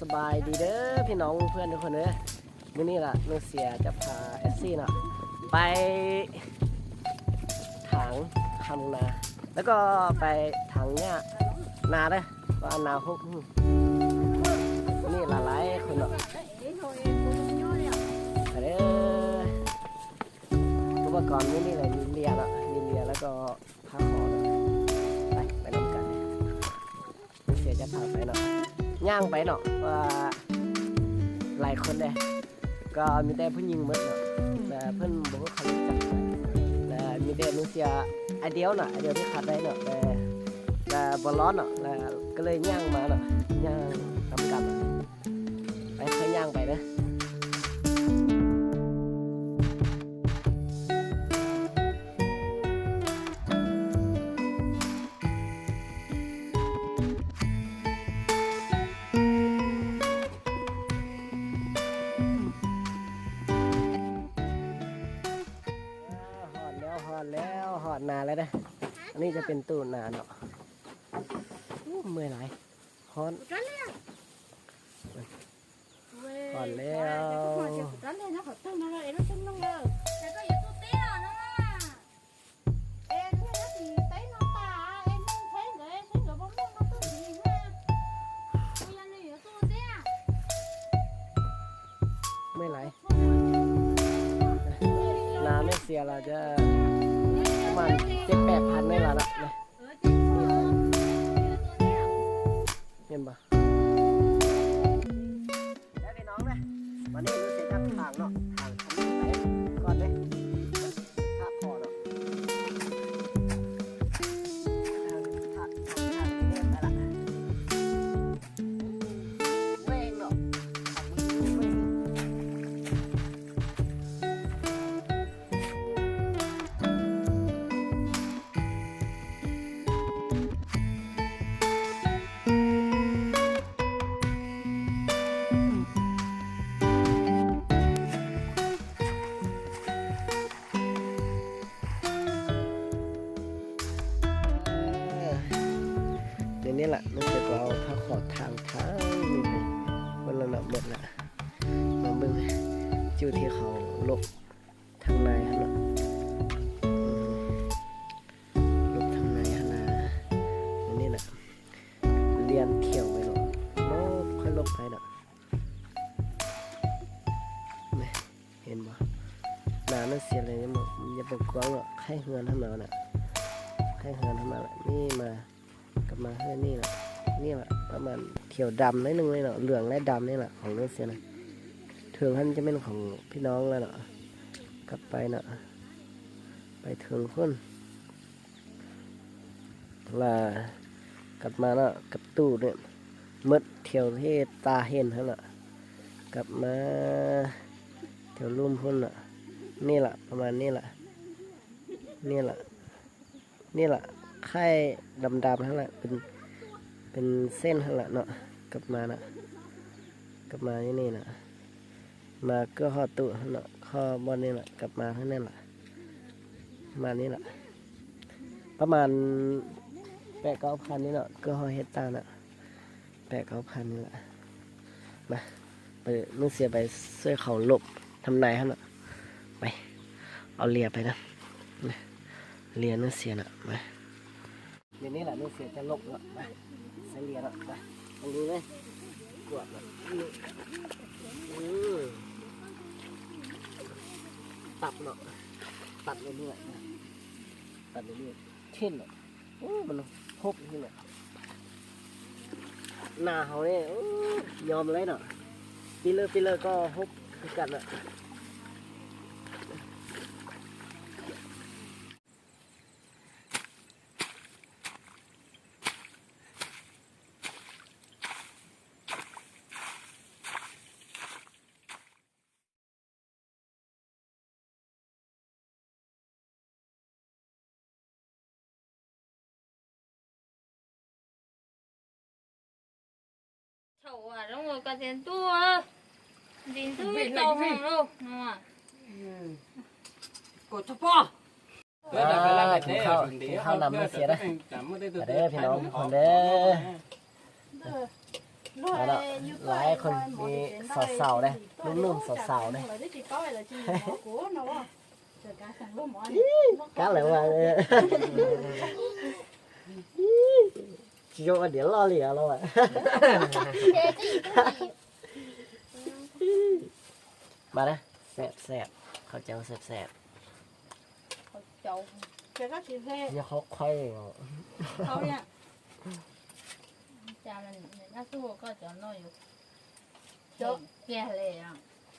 สบายดีเด้อพี่น้องเพื่อนทุกคนเด้อมื้อนี้ล่ะนุเสียจะพาเอสซี่เน่ะไปถางทำนา แล้วก็ไปถางเนี่ยนาเด้อว่านาพวกนี่หลายๆคนเนาะเด้ออุปกรณ์นี่นี่เลยมีเรียเนาะมีเรียแล้วก็ผ้าขอเนาะไปไปนำกันนุเสียจะพาไปเนาะ ย่างไปเนาะว่าหลายคนเลยก็มีแต่ผู้หญิงหมดเนาะแต่เพิ่นบอกว่าเขารู้จักแต่มีแต่นุเซียไอเดียวเนาะไอเดียวที่ขาดได้เนาะแต่แต่บอลร้อนเนาะแล้วก็เลยย่างมาเนาะย่างทำกันไปค่อยย่างไปเด้ นาแล้วเด้ออันนี้จะเป็นตู้นาเนาะเมื่อยหลายหอน Còn leo. Yeah. เมื่อยหลายนาไม่เสียเราจะประมา ณเจ็ดแปดพันไม่ละละเนี่ยเห็นปะได้ไปน้องเลยวันนี้รู้สึกจะทางเนาะ นี้แหละมันจะเราถ้าขอทางทางนี่เลยมันระดับหมดละมาเบิ่งจิ้วที่เขาลบทางในฮะเนาะลบทางในฮะนะอันนี้แหละเรียนเที่ยวไปเนาะลบค่อยลบไปเนะเห็นบ่หนามันเสียเลยยังบอย่าบอกกว้างเนาะไข่เฮือนทำมาน่ะไข่เฮือนทำมาน่ะนี่มา กลับมาเฮ้นี่แหละนี่แหละประมาณเขียวดำนิดนึงเลยเนาะเหลืองและดำนี่แหละของรัสเซียนะเถิงท่านจะเป็นของพี่น้องแล้วเนาะกลับไปเนาะไปเถิงคนลากลับมาเนาะกับตู้เนี่ยหมดเที่ยวที่ตาเห็นเท่าน่ะกลับมาเที่ยวรุ่มพุ่นน่ะนี่แหละประมาณนี้แหละนี่แหละนี่แหละ ไข่ดำๆทั้งนั้นเป็นเป็นเส้นทั้งนั้นเนาะกลับมานะกลับมาที่นี่นะมาก็ข้อตู้เนาะข้อบอนนี่แหละกลับมาทั้งนั้นแหละมานี่แหละประมาณแปดเก้าพันนี่เนาะก็ข้อเฮดตาน่ะแปดเก้าพันนี่แหละมาไปนุ่งเสียไปเสื้อเขาหลบทำนายฮะเนาะไปเอาเลียไปนะเลียนุ่งเสียน่ะมา เดี๋ยวนี้แหละลูกเสียจะลบแล้วไปใส่เหรียแล้วไปตรงนี้เลยกวดแบบนี้อือตัดเนาะตัดเรื่อยๆนะตัดเรื่อยๆเช่นเนาะโอ้มันพบที่เนี่ยหน้าเขาเนี่ยยอมเลยเนาะปีเลอร์ปีเลอร์ก็พบคือกันอะ Chậu à, đúng rồi, cả tiền tu à. Tiền tu biết tàu không đâu. Đúng à. กดเฉพาะอ่ากินข้าวกินข้าวนำไม่เสียนะเด้อพี่น้องทุกคนเด้อ Đó đó, lái con đi sọt sào đây, nung nung sọt sào đây. cá lại mà chỉ cho mà điểm lo lìa đâu ạ mà đây xẹp xẹp เขาเจ้าแส ยกว่าเดี๋ยวล่อเหลียรอะเจ๊จะอยู่นี้มแสบแสบเขาเจ้าแสบแสบเขาเจ้าเจ๊ก็เสียเขาค่อยเอาเขาเนี่ยจ้ามันน่าสู้ก็จะน้อยอยู่เจ้าแก่เลยอะ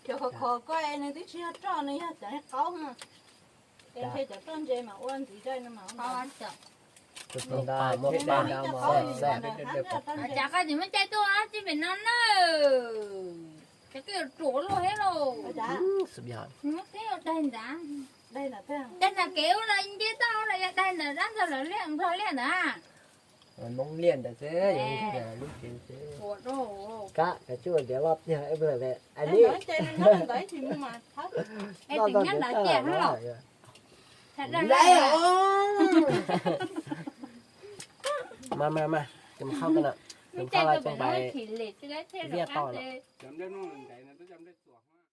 เจ้าเขาขอก้อยนที่เชื่อจ้าเนี่ยจะให้เขามาเจ๊จะต้นใจมาอ้วนสีใจนะมาอ้วนจ้ะ น่ะร้านเธอเลยเลี้ยงเธอเลี้ยงนะมันมองเลี่ยนแต่เจ๊อย่างนี้แต่ลูกเจ๊เจ๊ปวดโอ้กะกระช่วยเดี๋ยวรอบเนี่ยไอ้เบื่อเลยอัน anh นี้ nói chơi nó không tới thì nhưng mà thấp ไอ้ถึงงั้นหลายเจี๊ยบให้เราถ้าได้ได้เหรอ มามามาจะมาเข้ากันอะไม่ใจก็เป็นน้อยขีดเหล็กจะได้เท่าไหร่จำได้นู่นไหนนะต้องจำได้ตัว